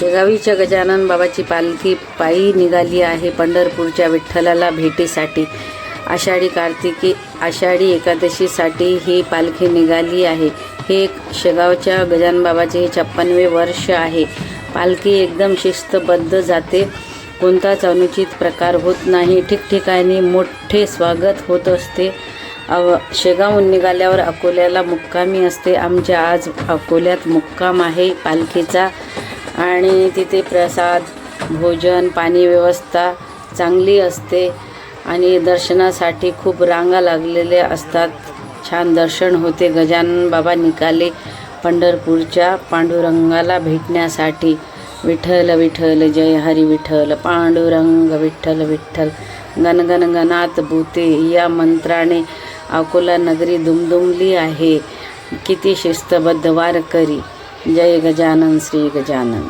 शेगावीच्या गजानन बाबाची पालखी पायी निघाली आहे पंढरपूरच्या विठ्ठलाला भेटीसाठी. आषाढी कार्तिकी आषाढी एकादशीसाठी ही पालखी निघाली आहे. हे एक शेगावच्या गजानन बाबाचे हे छप्पनवे वर्ष आहे. पालखी एकदम शिस्तबद्ध जाते. कोणताच अनुचित प्रकार होत नाही. ठिकठिकाणी मोठे स्वागत होत असते. अव शेगावहून निघाल्यावर अकोल्याला मुक्कामी असते. आमच्या आज अकोल्यात मुक्काम आहे पालखीचा. आणि तिथे प्रसाद भोजन पाणी व्यवस्था चांगली असते आणि दर्शनासाठी खूप रांगा लागलेल्या असतात. छान दर्शन होते. गजानन बाबा निकाले पंढरपूरच्या पांडुरंगाला भेटण्यासाठी. विठ्ठल विठ्ठल जय हरी विठ्ठल पांडुरंग विठ्ठल विठ्ठल गणगण भूते या मंत्राने अकोला नगरी दुमदुमली आहे. किती शिस्तबद्ध वारकरी. जय गजानन श्री गजानन.